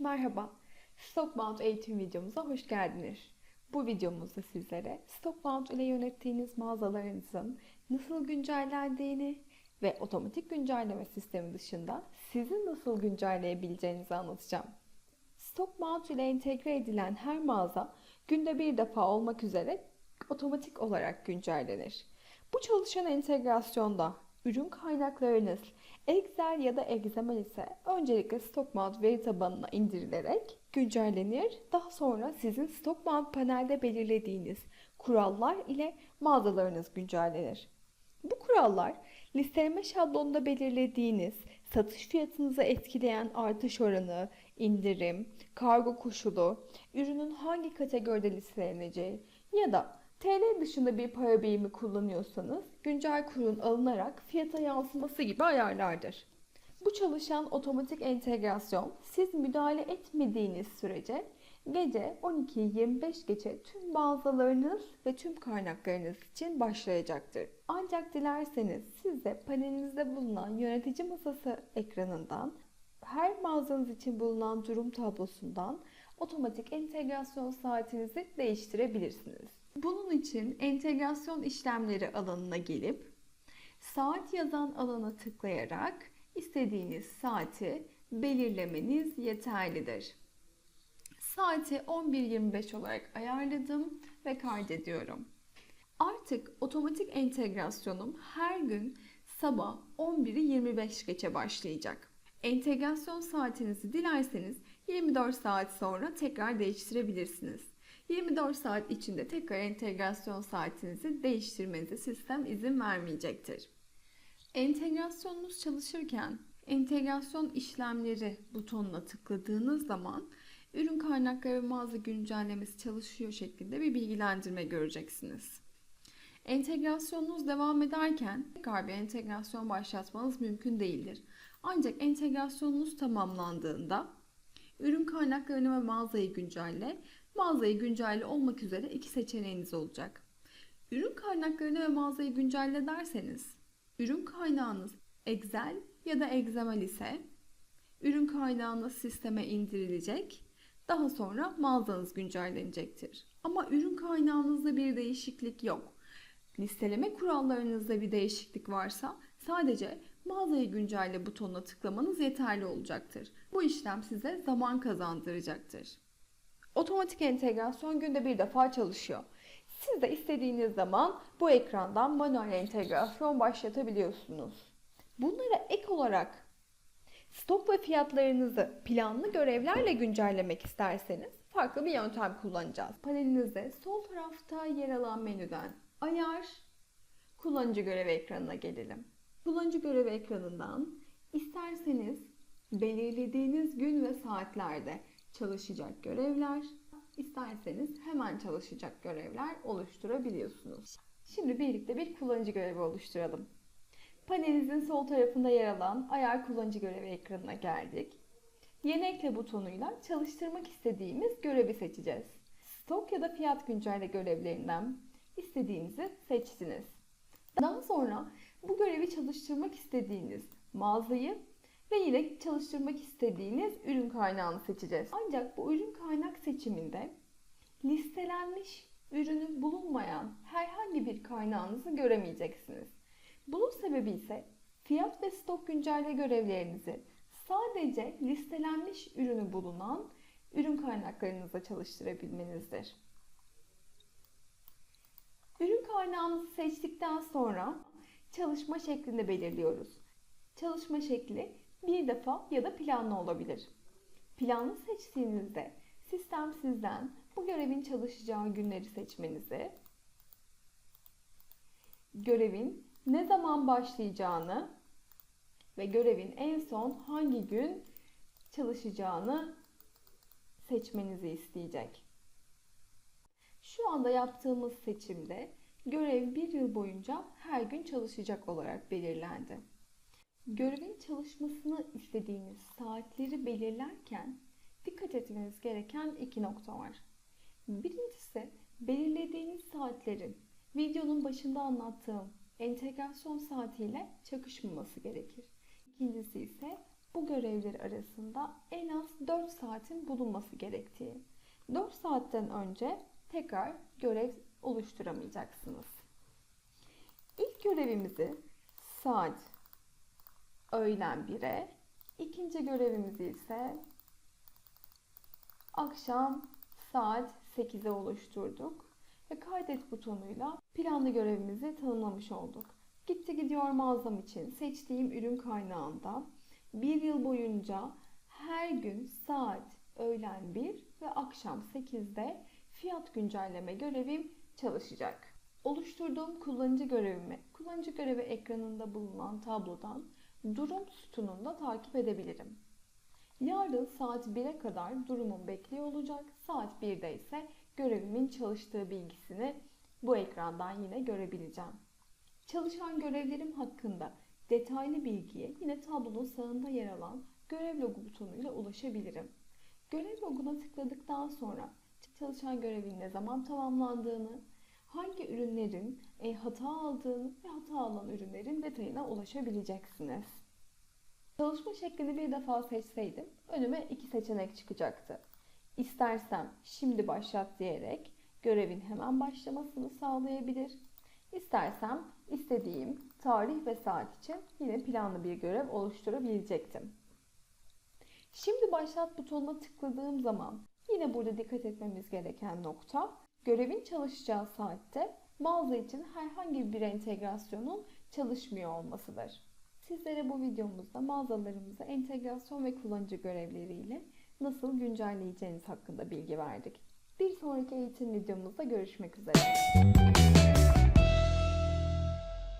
Merhaba, Stockbound eğitim videomuza hoş geldiniz. Bu videomuzda sizlere Stockbound ile yönettiğiniz mağazalarınızın nasıl güncellendiğini ve otomatik güncelleme sistemi dışında sizin nasıl güncelleyebileceğinizi anlatacağım. Stockbound ile entegre edilen her mağaza günde bir defa olmak üzere otomatik olarak güncellenir. Bu çalışan entegrasyonda ürün kaynaklarınız Excel ya da XML ise öncelikle Stockmount veri tabanına indirilerek güncellenir. Daha sonra sizin Stockmount panelde belirlediğiniz kurallar ile mağazalarınız güncellenir. Bu kurallar listeleme şablonunda belirlediğiniz satış fiyatınızı etkileyen artış oranı, indirim, kargo koşulu, ürünün hangi kategoride listeleneceği ya da TL dışında bir para birimi kullanıyorsanız güncel kurun alınarak fiyata yansıması gibi ayarlardır. Bu çalışan otomatik entegrasyon siz müdahale etmediğiniz sürece gece 12'yi 25 geçe tüm mağazalarınız ve tüm kaynaklarınız için başlayacaktır. Ancak dilerseniz siz de panelinizde bulunan yönetici masası ekranından her mağazanız için bulunan durum tablosundan otomatik entegrasyon saatinizi değiştirebilirsiniz. Bunun için entegrasyon işlemleri alanına gelip saat yazan alana tıklayarak istediğiniz saati belirlemeniz yeterlidir. Saati 11.25 olarak ayarladım ve kaydediyorum. Artık otomatik entegrasyonum her gün sabah 11'i 25 geçe başlayacak. Entegrasyon saatinizi dilerseniz 24 saat sonra tekrar değiştirebilirsiniz. 24 saat içinde tekrar entegrasyon saatinizi değiştirmenize sistem izin vermeyecektir. Entegrasyonunuz çalışırken entegrasyon işlemleri butonuna tıkladığınız zaman ürün kaynakları ve mağaza güncellemesi çalışıyor şeklinde bir bilgilendirme göreceksiniz. Entegrasyonunuz devam ederken tekrar bir entegrasyon başlatmanız mümkün değildir. Ancak entegrasyonunuz tamamlandığında ürün kaynaklarını ve mağazayı güncelle, mağazayı güncelle olmak üzere iki seçeneğiniz olacak. Ürün kaynaklarını ve mağazayı güncelle derseniz, ürün kaynağınız Excel ya da XML ise ürün kaynağınız sisteme indirilecek, daha sonra mağazanız güncellenecektir. Ama ürün kaynağınızda bir değişiklik yok. Listeleme kurallarınızda bir değişiklik varsa sadece mağazayı güncelle butonuna tıklamanız yeterli olacaktır. Bu işlem size zaman kazandıracaktır. Otomatik entegrasyon günde bir defa çalışıyor. Siz de istediğiniz zaman bu ekrandan manuel entegrasyon başlatabiliyorsunuz. Bunlara ek olarak stok ve fiyatlarınızı planlı görevlerle güncellemek isterseniz farklı bir yöntem kullanacağız. Panelinizde sol tarafta yer alan menüden ayar, kullanıcı görevi ekranına gelelim. Kullanıcı görevi ekranından isterseniz belirlediğiniz gün ve saatlerde çalışacak görevler, isterseniz hemen çalışacak görevler oluşturabiliyorsunuz. Şimdi birlikte bir kullanıcı görevi oluşturalım. Panelinizin sol tarafında yer alan ayar kullanıcı görevi ekranına geldik. Yeni ekle butonuyla çalıştırmak istediğimiz görevi seçeceğiz. Stok ya da fiyat güncelle görevlerinden istediğinizi seçtiniz. Daha sonra bu görevi çalıştırmak istediğiniz mağazayı ve yine çalıştırmak istediğiniz ürün kaynağını seçeceğiz. Ancak bu ürün kaynak seçiminde listelenmiş ürünü bulunmayan herhangi bir kaynağınızı göremeyeceksiniz. Bunun sebebi ise fiyat ve stok güncelle görevlerinizi sadece listelenmiş ürünü bulunan ürün kaynaklarınızda çalıştırabilmenizdir. Ürün kaynağımızı seçtikten sonra çalışma şeklini belirliyoruz. Çalışma şekli bir defa ya da planlı olabilir. Planlı seçtiğinizde sistem sizden bu görevin çalışacağı günleri seçmenizi, görevin ne zaman başlayacağını ve görevin en son hangi gün çalışacağını seçmenizi isteyecek. Şu anda yaptığımız seçimde görev bir yıl boyunca her gün çalışacak olarak belirlendi. Görevin çalışmasını istediğiniz saatleri belirlerken dikkat etmeniz gereken iki nokta var. Birincisi belirlediğiniz saatlerin videonun başında anlattığım entegrasyon saatiyle çakışmaması gerekir. İkincisi ise bu görevleri arasında en az 4 saatin bulunması gerektiği. 4 saatten önce tekrar görev oluşturamayacaksınız. İlk görevimizi saat öğlen 1'e, ikinci görevimizi ise akşam saat 8'e oluşturduk ve kaydet butonuyla planlı görevimizi tanımlamış olduk. Gitti gidiyor mağazam için seçtiğim ürün kaynağında bir yıl boyunca her gün saat öğlen 1 ve akşam 8'de fiyat güncelleme görevim çalışacak. Oluşturduğum kullanıcı görevimi kullanıcı görevi ekranında bulunan tablodan durum sütununda takip edebilirim. Yarın saat 1'e kadar durumum bekliyor olacak. Saat 1'de ise görevimin çalıştığı bilgisini bu ekrandan yine görebileceğim. Çalışan görevlerim hakkında detaylı bilgiye yine tablonun sağında yer alan görev logo butonuyla ulaşabilirim. Görev loguna tıkladıktan sonra çalışan görevin ne zaman tamamlandığını, hangi ürünlerin e, hata aldığını ve hata alan ürünlerin detayına ulaşabileceksiniz. Çalışma şeklini bir defa seçseydim önüme iki seçenek çıkacaktı. İstersem şimdi başlat diyerek görevin hemen başlamasını sağlayabilir. İstersem istediğim tarih ve saat için yine planlı bir görev oluşturabilecektim. Şimdi başlat butonuna tıkladığım zaman yine burada dikkat etmemiz gereken nokta görevin çalışacağı saatte mağaza için herhangi bir entegrasyonun çalışmıyor olmasıdır. Sizlere bu videomuzda mağazalarımıza entegrasyon ve kullanıcı görevleriyle nasıl güncelleyeceğiniz hakkında bilgi verdik. Bir sonraki eğitim videomuzda görüşmek üzere.